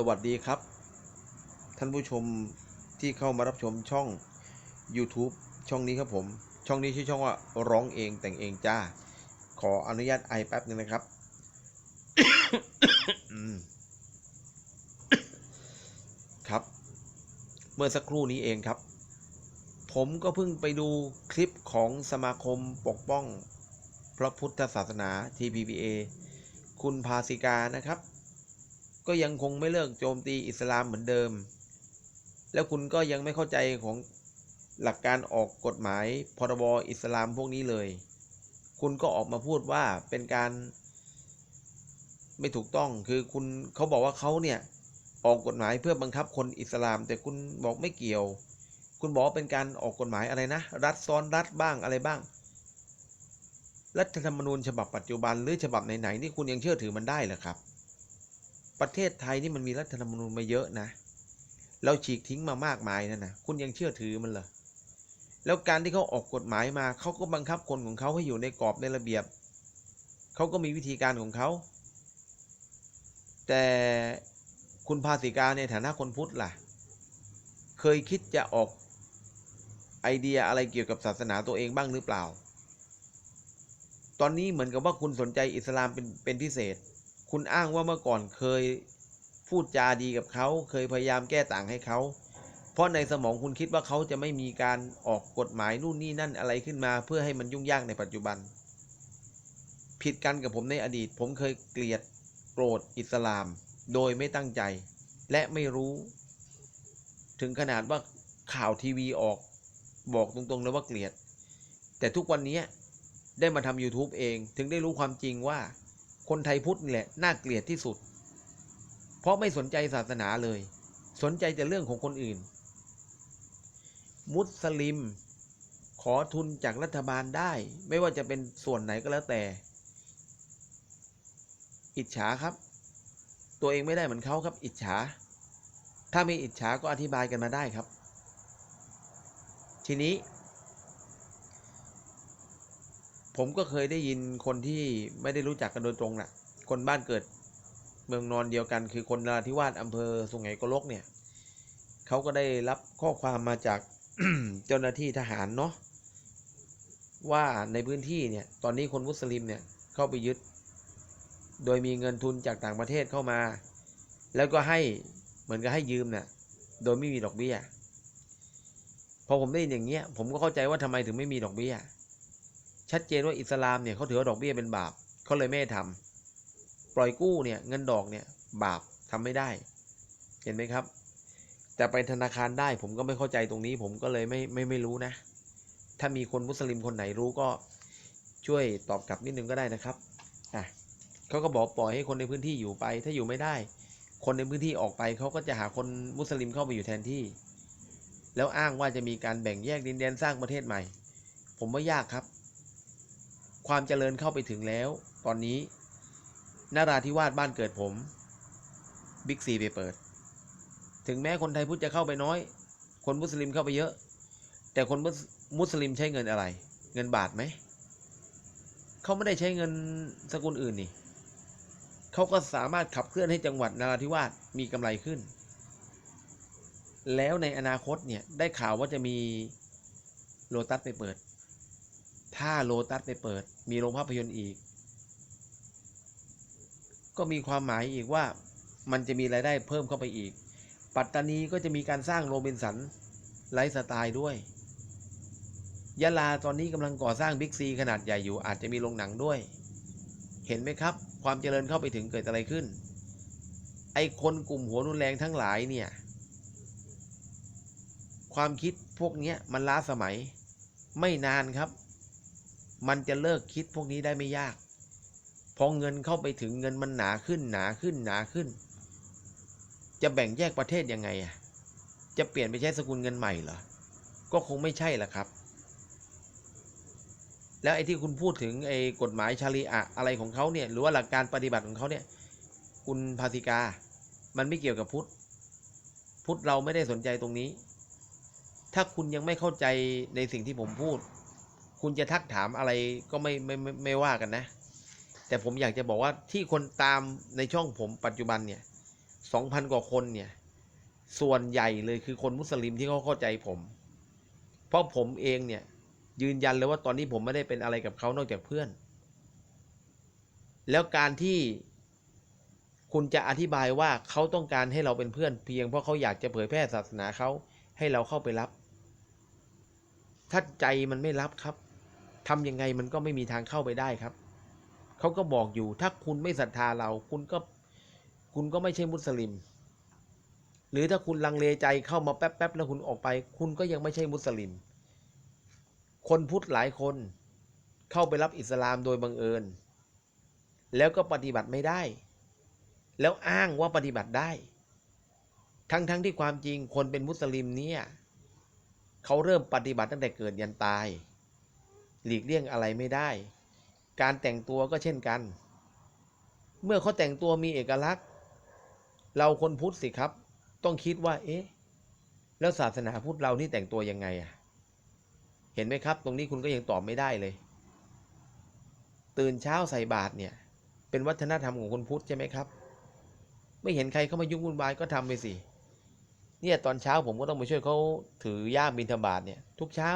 สวัสดีครับ ท่านผู้ชมที่เข้ามารับชมช่อง YouTube ช่องนี้ครับผม ช่องนี้ชื่อช่องว่าร้องเองแต่งเองจ้า ขออนุญาตไอแป๊บนึงนะครับครับ เมื่อสักครู่นี้เองครับ ผมก็เพิ่งไปดูคลิปของสมาคมปกป้อง พระพุทธศาสนา TPPA คุณพาสิกานะครับ ก็ยังคงไม่เลิกโจมตีอิสลามเหมือนเดิม แล้วคุณก็ยังไม่เข้าใจของหลักการออกกฎหมายพรบอิสลามพวกนี้เลย คุณก็ออกมาพูดว่าเป็นการไม่ถูกต้องคือคุณเขาบอกว่าเขาเนี่ยออกกฎหมายเพื่อบังคับคนอิสลาม แต่คุณบอกไม่เกี่ยว คุณบอกเป็นการออกกฎหมายอะไรนะ รัฐซ้อนรัฐบ้างอะไรบ้าง รัฐธรรมนูญฉบับปัจจุบันหรือฉบับไหนๆนี่คุณยังเชื่อถือมันได้เหรอครับ ประเทศไทยนี่มันมีรัฐธรรมนูญมาเยอะนะ เราฉีกทิ้งมามากมายนั่นนะคุณยังเชื่อถือมันเหรอ แล้วการที่เขาออกกฎหมายมาเขาก็บังคับคนของเขาให้อยู่ในกรอบในระเบียบ เขาก็มีวิธีการของเขา แต่คุณภาสิกาในฐานะคนพุทธล่ะ เคยคิดจะออกไอเดียอะไรเกี่ยวกับศาสนาตัวเองบ้างหรือเปล่า ตอนนี้เหมือนกับว่าคุณสนใจอิสลามเป็นเป็นพิเศษ คุณอ้างว่าเมื่อก่อนเคยพูดจาดีกับเขา เคยพยายามแก้ต่างให้เขา เพราะในสมองคุณคิดว่าเขาจะไม่มีการออกกฎหมายนู่นนี่นั่นอะไรขึ้นมา เพื่อให้มันยุ่งยากในปัจจุบัน ผิดกันกับผมในอดีต ผมเคยเกลียดโกรธอิสลาม โดยไม่ตั้งใจ และไม่รู้ ถึงขนาดว่าข่าวทีวีออก บอกตรงๆเลยว่าเกลียด แต่ทุกวันนี้ได้มาทำ YouTube เองถึงได้รู้ความจริงว่า คนไทยพุทธนี่แหละน่าเกลียดที่สุด เพราะไม่สนใจศาสนาเลย สนใจแต่เรื่องของคนอื่น มุสลิม ขอทุนจากรัฐบาลได้ ไม่ว่าจะเป็นส่วนไหนก็แล้วแต่ อิจฉาครับ ตัวเองไม่ได้เหมือนเขาครับ อิจฉา ถ้าม่อิจฉาก็อธิบายกันมาได้ครับ ทีนี้ ผมก็เคยได้ยินคนที่ไม่ได้รู้จักกันโดยตรงน่ะ คนบ้านเกิดเมืองนอนเดียวกัน คือคนนราธิวาสอำเภอสุไหงโกลกเนี่ยเขาก็ได้รับข้อความมาจากเจ้าหน้าที่ทหารเนาะว่าในพื้นที่เนี่ย ตอนนี้คนมุสลิมเนี่ยเข้าไปยึด โดยมีเงินทุนจากต่างประเทศเข้ามา แล้วก็ให้เหมือนกับให้ยืมเนี่ยโดยไม่มีดอกเบี้ยพอผมได้ยินอย่างเงี้ย ผมก็เข้าใจว่าทำไมถึงไม่มีดอกเบี้ย ชัดเจนว่าอิสลามเนี่ยเขาถือว่าดอกเบี้ยเป็นบาปเขาเลยไม่ให้ทำปล่อยกู้เนี่ยเงินดอกเนี่ยบาปทำไม่ได้ เห็นไหมครับ แต่ไปธนาคารได้ผมก็ไม่เข้าใจตรงนี้ ผมก็เลยไม่ไม่ไม่รู้นะ ถ้ามีคนมุสลิมคนไหนรู้ก็ช่วยตอบกลับนิดนึงก็ได้นะครับอะเขาก็บอกปล่อยให้คนในพื้นที่อยู่ไป ถ้าอยู่ไม่ได้ คนในพื้นที่ออกไปเขาก็จะหาคนมุสลิมเข้าไปอยู่แทนที่ แล้วอ้างว่าจะมีการแบ่งแยกดินแดนสร้างประเทศใหม่ ผมว่ายากครับ ความเจริญเข้าไปถึงแล้ว ตอนนี้นาราธิวาสบ้านเกิดผมบิ๊กซีไปเปิด ถึงแม้คนไทยพุทธจะเข้าไปน้อย คนมุสลิมเข้าไปเยอะ แต่คนมุสลิมใช้เงินอะไร เงินบาทไหม เขาไม่ได้ใช้เงินสกุลอื่นนี่ เขาก็สามารถขับเคลื่อนให้จังหวัดนาราธิวาสมีกำไรขึ้น แล้วในอนาคตเนี่ยได้ข่าวว่าจะมีโลตัสไปเปิด ถ้าโลตัสไปเปิด มีโรงภาพยนตร์อีก ก็มีความหมายอีกว่ามันจะมีรายได้เพิ่มเข้าไปอีก ปัตตานีก็จะมีการสร้างโรบินสันไลฟ์สไตล์ด้วย ยะลาตอนนี้กำลังก่อสร้างบิ๊กซีขนาดใหญ่อยู่อาจจะมีโรงหนังด้วย เห็นไหมครับ ความเจริญเข้าไปถึงเกิดอะไรขึ้น ไอคนกลุ่มหัวรุนแรงทั้งหลายเนี่ย ความคิดพวกนี้มันล้าสมัยไม่นานครับ มันจะเลิกคิดพวกนี้ได้ไม่ยาก พอเงินเข้าไปถึงเงินมันหนาขึ้นหนาขึ้นหนาขึ้น จะแบ่งแยกประเทศยังไงอะ จะเปลี่ยนไปใช้สกุลเงินใหม่เหรอ ก็คงไม่ใช่ละครับ แล้วไอ้ที่คุณพูดถึงไอ้กฎหมายชารีอะอะไรของเขาเนี่ย หรือว่าหลักการปฏิบัติของเขาเนี่ย คุณภาสิกา มันไม่เกี่ยวกับพุทธ พุทธเราไม่ได้สนใจตรงนี้ ถ้าคุณยังไม่เข้าใจในสิ่งที่ผมพูด คุณจะทักถามอะไรก็ไม่ไม่ไม่ไม่ว่ากันนะ แต่ผมอยากจะบอกว่าที่คนตามในช่องผมปัจจุบันเนี่ยสองพันกว่าคนเนี่ย ส่วนใหญ่เลยคือคนมุสลิมที่เขาเข้าใจผม เพราะผมเองเนี่ย ยืนยันเลยว่าตอนนี้ผมไม่ได้เป็นอะไรกับเขานอกจากเพื่อน แล้วการที่คุณจะอธิบายว่าเขาต้องการให้เราเป็นเพื่อนเพียงเพราะเขาอยากจะเผยแพร่ศาสนาเขาให้เราเข้าไปรับ ถ้าใจมันไม่รับครับ ทำยังไงมันก็ไม่มีทางเข้าไปได้ครับ เขาก็บอกอยู่ถ้าคุณไม่ศรัทธาเรา คุณก็คุณก็ไม่ใช่มุสลิม หรือถ้าคุณลังเลใจเข้ามาแป๊บๆแล้วคุณออกไป คุณก็ยังไม่ใช่มุสลิม คนพุทธหลายคนเข้าไปรับอิสลามโดยบังเอิญ แล้วก็ปฏิบัติไม่ได้ แล้วอ้างว่าปฏิบัติได้ ทั้งๆทที่ความจริงคนเป็นมุสลิมเนี่ยเขาเริ่มปฏิบัติตั้งแต่เกิดยันตาย หลีกเลี่ยงอะไรไม่ได้ การแต่งตัวก็เช่นกัน เมื่อเขาแต่งตัวมีเอกลักษณ์ เราคนพุทธสิครับ ต้องคิดว่า เอ๊ะ แล้วศาสนาพุทธเรานี่แต่งตัวยังไงอะเห็นไหมครับ ตรงนี้คุณก็ยังตอบไม่ได้เลย ตื่นเช้าใส่บาตรเนี่ย เป็นวัฒนธรรมของคนพุทธใช่ไหมครับ ไม่เห็นใครเข้ามายุ่งวุ่นวายก็ทำไปสิเนี่ยตอนเช้าผมก็ต้องไปช่วยเขาถือย่ามบิณฑบาตเนี่ย ทุกเช้า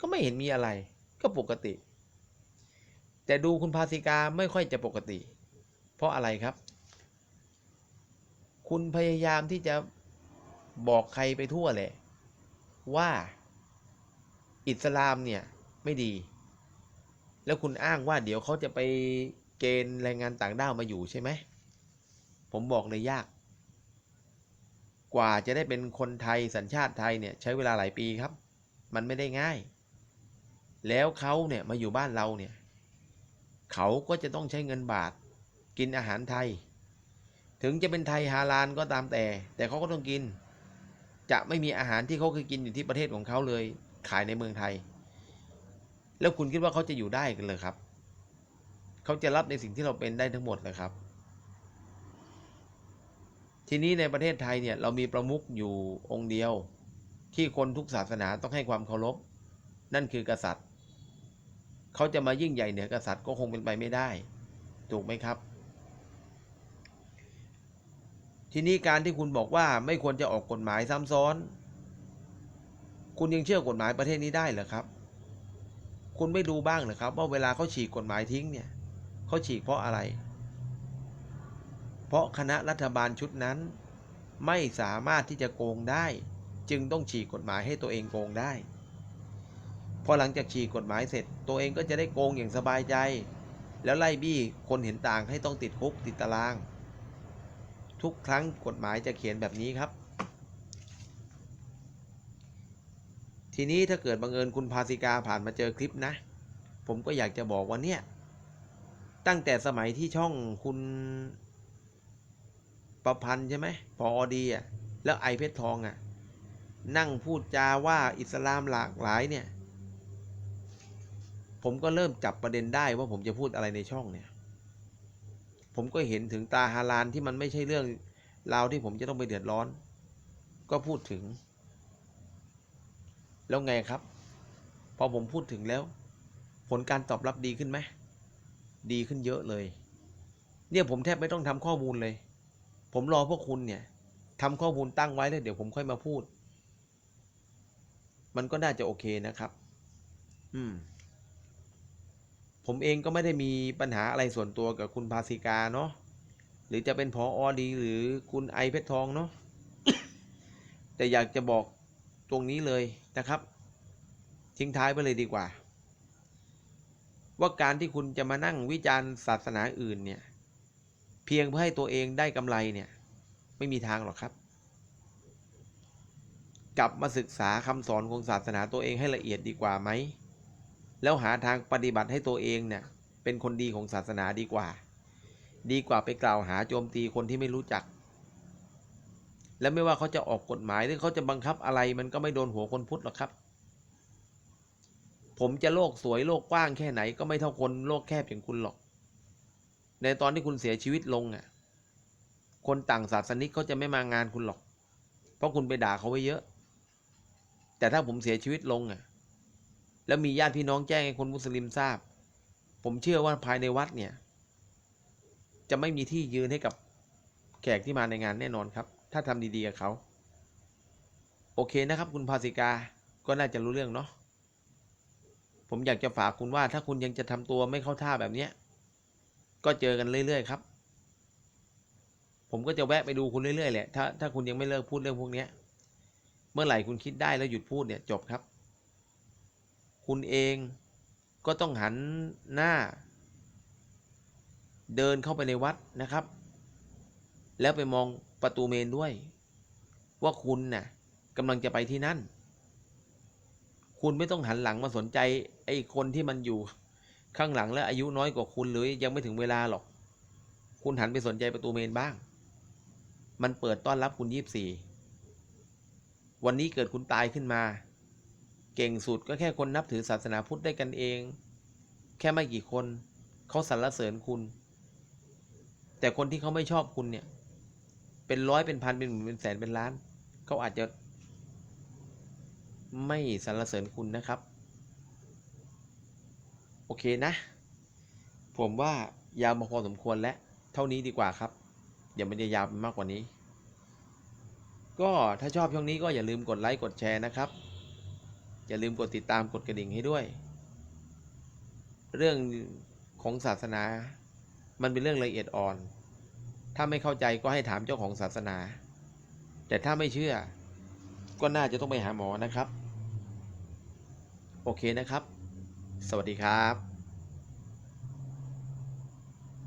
ก็ไม่เห็นมีอะไร ก็ปกติ แต่ดูคุณภาสิกาไม่ค่อยจะปกติ เพราะอะไรครับ คุณพยายามที่จะบอกใครไปทั่วแหละว่าอิสลามเนี่ยไม่ดี แล้วคุณอ้างว่าเดี๋ยวเขาจะไปเกณฑ์แรงงานต่างด้าวมาอยู่ใช่ไหม ผมบอกเลยยาก กว่าจะได้เป็นคนไทยสัญชาติไทยเนี่ยใช้เวลาหลายปีครับ มันไม่ได้ง่าย แล้วเขาเนี่ยมาอยู่บ้านเราเนี่ยเขาก็จะต้องใช้เงินบาท กินอาหารไทย ถึงจะเป็นไทยฮาลาลก็ตามแต่ แต่เขาก็ต้องกิน จะไม่มีอาหารที่เขาเคยกินอยู่ที่ประเทศของเขาเลย ขายในเมืองไทย แล้วคุณคิดว่าเขาจะอยู่ได้กันเลยครับเขาจะรับในสิ่งที่เราเป็นได้ทั้งหมดเลยครับ ทีนี้ในประเทศไทยเนี่ยเรามีประมุขอยู่องค์เดียว ที่คนทุกศาสนาต้องให้ความเคารพนั่นคือกษัตริย์ เขาจะมายิ่งใหญ่เหนือกษัตริย์ก็คงเป็นไปไม่ได้ ถูกไหมครับ ทีนี้การที่คุณบอกว่าไม่ควรจะออกกฎหมายซ้ำซ้อน คุณยังเชื่อกฎหมายประเทศนี้ได้เหรอครับ คุณไม่ดูบ้างเหรอครับ ว่าเวลาเขาฉีกกฎหมายทิ้งเนี่ยเขาฉีกเพราะอะไร เพราะคณะรัฐบาลชุดนั้น ไม่สามารถที่จะโกงได้ จึงต้องฉีกกฎหมายให้ตัวเองโกงได้ พอหลังจากฉีกกฎหมายเสร็จ ตัวเองก็จะได้โกงอย่างสบายใจ แล้วไล่บี้คนเห็นต่างให้ต้องติดคุกติดตาราง ทุกครั้งกฎหมายจะเขียนแบบนี้ครับ ทีนี้ถ้าเกิดบังเอิญคุณพาสิกาผ่านมาเจอคลิปนะ ผมก็อยากจะบอกว่าเนี่ย ตั้งแต่สมัยที่ช่องคุณประพันธ์ใช่ไหมพออดีอะ แล้วไอเพชรทองอะ นั่งพูดจาว่าอิสลามหลากหลายเนี่ย ผมก็เริ่มจับประเด็นได้ว่าผมจะพูดอะไรในช่องเนี่ย ผมก็เห็นถึงตาฮาลานที่มันไม่ใช่เรื่องราวที่ผมจะต้องไปเดือดร้อน ก็พูดถึง แล้วไงครับ พอผมพูดถึงแล้ว ผลการตอบรับดีขึ้นไหมดีขึ้นเยอะเลย เนี่ยผมแทบไม่ต้องทำข้อมูลเลย ผมรอพวกคุณเนี่ยทำข้อมูลตั้งไว้แล้วเดี๋ยวผมค่อยมาพูด มันก็น่าจะโอเคนะครับ อืม ผมเองก็ไม่ได้มีปัญหาอะไรส่วนตัวกับคุณภาสิกาเนาะหรือจะเป็นพออดี หรือคุณไอเพชรทองเนาะแต่อยากจะบอกตรงนี้เลยนะครับ ทิ้งท้ายไปเลยดีกว่า ว่าการที่คุณจะมานั่งวิจารณ์ศาสนาอื่นเนี่ย เพียงเพื่อให้ตัวเองได้กำไรเนี่ย ไม่มีทางหรอกครับ กลับมาศึกษาคำสอนของศาสนาตัวเองให้ละเอียดดีกว่าไหม แล้วหาทางปฏิบัติให้ตัวเองเนี่ยเป็นคนดีของศาสนาดีกว่า ดีกว่าไปกล่าวหาโจมตีคนที่ไม่รู้จัก และไม่ว่าเขาจะออกกฎหมายหรือเขาจะบังคับอะไรมันก็ไม่โดนหัวคนพุทธหรอกครับ ผมจะโลกสวยโลกกว้างแค่ไหนก็ไม่เท่าคนโลกแคบอย่างคุณหรอก ในตอนที่คุณเสียชีวิตลงอะคนต่างศาสนิกเขาจะไม่มางานคุณหรอก เพราะคุณไปด่าเขาไว้เยอะ แต่ถ้าผมเสียชีวิตลงอะ แล้วมีญาติพี่น้องแจ้งให้คนมุสลิมทราบ ผมเชื่อว่าภายในวัดเนี่ย จะไม่มีที่ยืนให้กับแขกที่มาในงานแน่นอนครับ ถ้าทำดีๆกับเขาโอเคนะครับ คุณภาสิกาก็น่าจะรู้เรื่องเนาะผมอยากจะฝากคุณว่าถ้าคุณยังจะทำตัวไม่เข้าท่าแบบเนี้ยก็เจอกันเรื่อย ๆ ครับ ผมก็จะแวะไปดูคุณเรื่อย ๆ แหละ ถ้าถ้าคุณยังไม่เลิกพูดเรื่องพวกเนี้ยเมื่อไหร่คุณคิดได้แล้วหยุดพูดเนี่ยจบครับ คุณเองก็ต้องหันหน้า เดินเข้าไปในวัดนะครับ แล้วไปมองประตูเมนด้วย ว่าคุณน่ะกำลังจะไปที่นั่น คุณไม่ต้องหันหลังมาสนใจไอ้คนที่มันอยู่ข้างหลังและอายุน้อยกว่าคุณหรือยังไม่ถึงเวลาหรอก คุณหันไปสนใจประตูเมนบ้าง มันเปิดต้อนรับคุณยี่บสี่วันนี้เกิดคุณตายขึ้นมา เก่งสุดก็แค่คนนับถือศาสนาพุทธได้กันเอง แค่ไม่กี่คนเขาสรรเสริญคุณ แต่คนที่เขาไม่ชอบคุณเนี่ย เป็นร้อยเป็นพันเป็นหมื่นเป็นแสนเป็นล้านเขาอาจจะ ไม่สรรเสริญคุณนะครับ โอเคนะ ผมว่ายาวมาพอสมควรแล้วเท่านี้ดีกว่าครับอย่ามันจะยาวไปมากกว่านี้ ก็ถ้าชอบช่องนี้ก็อย่าลืมกดไลค์กดแชร์นะครับ อย่าลืมกดติดตามกดกระดิ่งให้ด้วย เรื่องของศาสนา มันเป็นเรื่องละเอียดอ่อน ถ้าไม่เข้าใจก็ให้ถามเจ้าของศาสนา แต่ถ้าไม่เชื่อ ก็น่าจะต้องไปหาหมอนะครับ โอเคนะครับ สวัสดีครับ